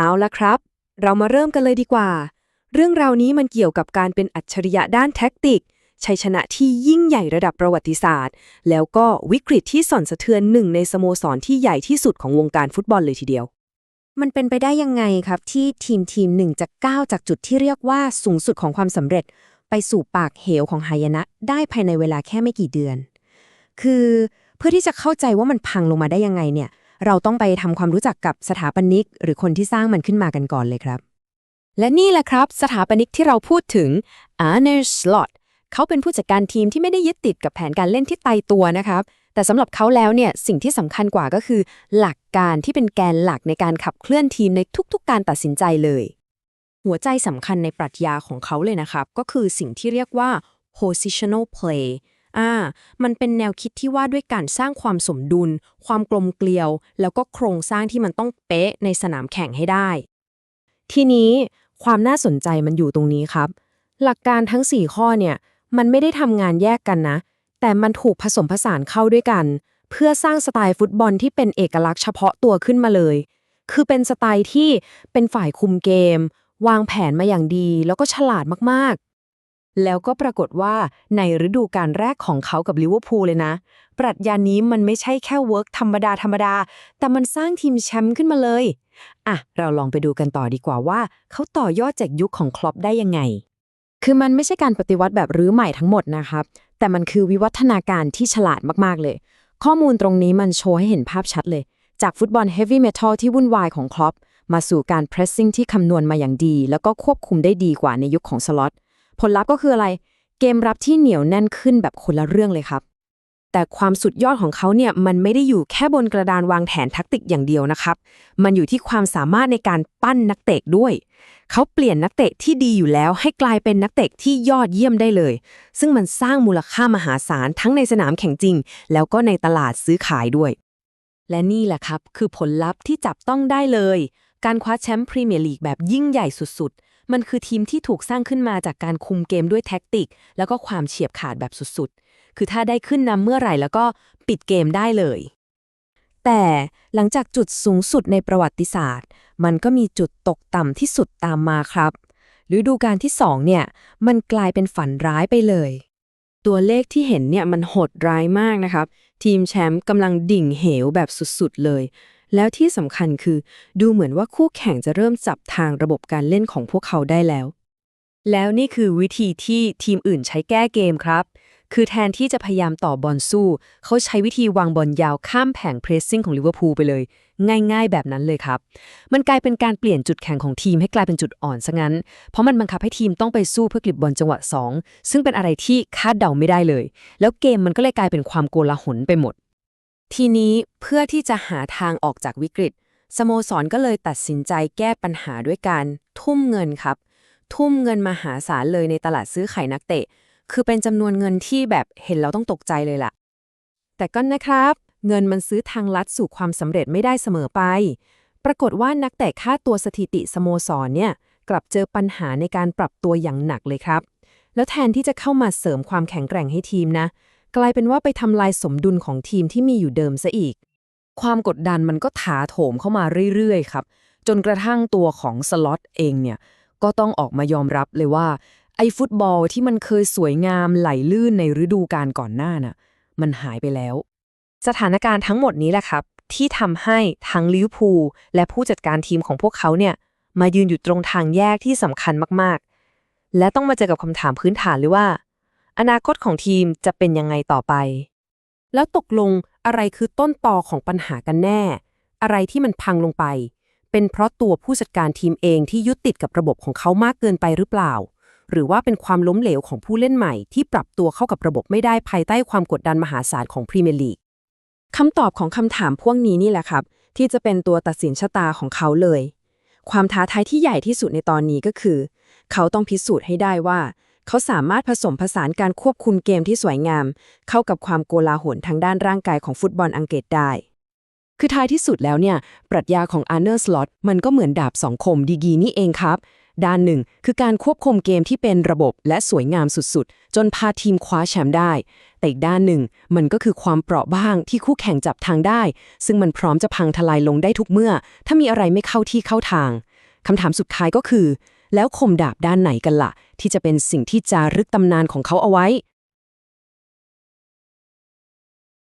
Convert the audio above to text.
เอาละครับ เรามาเริ่มกันเลยดีกว่า เรื่องราวนี้มันเกี่ยวกับการเป็นอัจฉริยะด้านแท็กติก ชัยชนะที่ยิ่งใหญ่ระดับประวัติศาสตร์ แล้วก็วิกฤตที่สั่นสะเทือนหนึ่งในสโมสรที่ใหญ่ที่สุดของวงการฟุตบอลเลยทีเดียว มันเป็นไปได้ยังไงครับที่ทีมทีมหนึ่งจะก้าวจากจุดที่เรียกว่าสูงสุดของความสำเร็จ ไปสู่ปากเหวของหายนะ ได้ภายในเวลาแค่ไม่กี่เดือน คือเพื่อที่จะเข้าใจว่ามันพังลงมาได้ยังไงเนี่ย เราต้องไปทำความรู้จักกับสถาปนิก หรือคนที่สร้างมันขึ้นมากันก่อนเลยครับ และนี่แหละครับ สถาปนิกที่เราพูดถึง Arne Slot เขาเป็นผู้จัดการทีมที่ไม่ได้ยึดติดกับแผนการเล่นที่ตายตัวนะครับ แต่สำหรับเขาแล้วเนี่ยสิ่งที่สำคัญกว่าก็คือ หลักการที่เป็นแกนหลักในการขับเคลื่อนทีมในทุก ๆ การตัดสินใจเลย หัวใจสำคัญในปรัชญาของเขาเลยนะครับ ก็คือสิ่งที่เรียกว่า positional play อ่า มันเป็นแนวคิดที่ว่าด้วยการสร้างความสมดุล ความกลมเกลียว แล้วก็โครงสร้างที่มันต้องเป๊ะในสนามแข่งให้ได้ ทีนี้ความน่าสนใจมันอยู่ตรงนี้ครับ หลักการทั้ง 4 ข้อเนี่ย มันไม่ได้ทำงานแยกกันนะ แต่มันถูกผสมผสานเข้าด้วยกัน เพื่อสร้างสไตล์ฟุตบอลที่เป็นเอกลักษณ์เฉพาะตัวขึ้นมาเลย คือเป็นสไตล์ที่เป็นฝ่ายคุมเกม วางแผนมาอย่างดี แล้วก็ฉลาดมากๆ แล้วก็ปรากฏว่าในฤดูการแรกของเขากับลิเวอร์พูลเลยนะ ปรัชญานี้มันไม่ใช่แค่เวิร์กธรรมดาธรรมดา แต่มันสร้างทีมแชมป์ขึ้นมาเลย อะ เราลองไปดูกันต่อดีกว่าว่า เขาต่อยอดจากยุคของคลอปได้ยังไง คือมันไม่ใช่การปฏิวัติแบบรื้อใหม่ทั้งหมดนะครับ แต่มันคือวิวัฒนาการที่ฉลาดมากๆเลย ข้อมูลตรงนี้มันโชว์ให้เห็นภาพชัดเลย จากฟุตบอลเฮฟวี่เมทัลที่วุ่นวายของคลอปมาสู่การเพรสซิ่งที่คำนวณมาอย่างดี แล้วก็ควบคุมได้ดีกว่าในยุคของสล็อต ผลลัพธ์ก็คืออะไร เกมรับที่เหนียวแน่นขึ้นแบบคนละเรื่องเลยครับ แต่ความสุดยอดของเขาเนี่ยมันไม่ได้อยู่แค่บนกระดานวางแผนแทักติกอย่างเดียวนะครับ มันอยู่ที่ความสามารถในการปั้นนักเตะด้วย เขาเปลี่ยนนักเตะที่ดีอยู่แล้วให้กลายเป็นนักเตะที่ยอดเยี่ยมได้เลย ซึ่งมันสร้างมูลค่ามหาศาลทั้งในสนามแข่งจริง แล้วก็ในตลาดซื้อขายด้วย และนี่แหละครับ คือผลลัพธ์ที่จับต้องได้เลย การคว้าแชมป์พรีเมียร์ลีกแบบยิ่งใหญ่สุดๆ มันคือทีมที่ถูกสร้างขึ้นมาจากการคุมเกมด้วยแท็กติก แล้วก็ความเฉียบขาดแบบสุดๆ คือถ้าได้ขึ้นนำเมื่อไหร่แล้วก็ปิดเกมได้เลย แต่หลังจากจุดสูงสุดในประวัติศาสตร์ มันก็มีจุดตกต่ำที่สุดตามมาครับฤดูกาลที่2เนี่ย มันกลายเป็นฝันร้ายไปเลย ตัวเลขที่เห็นเนี่ยมันโหดร้ายมากนะครับ ทีมแชมป์กำลังดิ่งเหวแบบสุดๆเลย แล้วที่สำคัญคือดูเหมือนว่าคู่แข่งจะเริ่มจับทางระบบการเล่นของพวกเขาได้แล้ว แล้วนี่คือวิธีที่ทีมอื่นใช้แก้เกมครับ คือแทนที่จะพยายามต่อบอลสู้ เขาใช้วิธีวางบอลยาวข้ามแผงเพรสซิ่งของลิเวอร์พูลไปเลย ง่ายๆ แบบนั้นเลยครับ มันกลายเป็นการเปลี่ยนจุดแข็งของทีมให้กลายเป็นจุดอ่อนซะงั้น เพราะมันบังคับให้ทีมต้องไปสู้เพื่อกลิบบอลจังหวะ 2 ซึ่งเป็นอะไรที่คาดเดาไม่ได้เลย แล้วเกมมันก็เลยกลายเป็นความโกลาหลไปหมด ทีนี้เพื่อที่จะหาทางออกจากวิกฤต สโมสรก็เลยตัดสินใจแก้ปัญหาด้วยการทุ่มเงินครับ ทุ่มเงินมหาศาลเลยในตลาดซื้อขายนักเตะ คือเป็นจำนวนเงินที่แบบเห็นแล้วต้องตกใจเลยล่ะ แต่ก็นะครับ เงินมันซื้อทางลัดสู่ความสำเร็จไม่ได้เสมอไป ปรากฏว่านักเตะค่าตัวสถิติสโมสรเนี่ยกลับเจอปัญหาในการปรับตัวอย่างหนักเลยครับ แล้วแทนที่จะเข้ามาเสริมความแข็งแกร่งให้ทีมนะ กลายเป็นว่าไปทำลายสมดุลของทีมที่มีอยู่เดิมซะอีก ความกดดันมันก็ถาโถมเข้ามาเรื่อยๆครับ จนกระทั่งตัวของสล็อตเองเนี่ยก็ต้องออกมายอมรับเลยว่า ไอ้ฟุตบอลที่มันเคยสวยงามไหลลื่นในฤดูกาลก่อนหน้าน่ะ มันหายไปแล้ว สถานการณ์ทั้งหมดนี้แหละครับ ที่ทำให้ทั้งลิเวอร์พูลและผู้จัดการทีมของพวกเขาเนี่ยมายืนอยู่ตรงทางแยกที่สำคัญมากๆ และต้องมาเจอกับคำถามพื้นฐานเลยว่า อนาคตของทีมจะเป็นยังไงต่อไป แล้วตกลงอะไรคือต้นตอของปัญหากันแน่ อะไรที่มันพังลงไป เป็นเพราะตัวผู้จัดการทีมเองที่ยึดติดกับระบบของเขามากเกินไปหรือเปล่า หรือว่าเป็นความล้มเหลวของผู้เล่นใหม่ ที่ปรับตัวเข้ากับระบบไม่ได้ภายใต้ความกดดันมหาศาลของพรีเมียร์ลีกคำตอบของคำถามพวกนี้นี่แหละครับ ที่จะเป็นตัวตัดสินชะตาของเขาเลย ความท้าทายที่ใหญ่ที่สุดในตอนนี้ก็คือ เขาต้องพิสูจน์ให้ได้ว่า เขาสามารถผสมผสานการควบคุมเกมที่สวยงาม เข้ากับความโกลาหลทางด้านร่างกายของฟุตบอลอังกฤษได้ คือท้ายที่สุดแล้วเนี่ย ปรัชญาของอาร์เนอร์สล็อตมันก็เหมือนดาบสองคมดีกีนี่เองครับ ด้านหนึ่งคือการควบคุมเกมที่เป็นระบบและสวยงามสุดๆ จนพาทีมคว้าแชมป์ได้ แต่อีกด้านหนึ่งมันก็คือความเปราะบางที่คู่แข่งจับทางได้ ซึ่งมันพร้อมจะพังทลายลงได้ทุกเมื่อ ถ้ามีอะไรไม่เข้าที่เข้าทางคำถามสุดท้ายก็คือ แล้วคมดาบด้านไหนกันล่ะ ที่จะเป็นสิ่งที่จารึกตำนานของเขาเอาไว้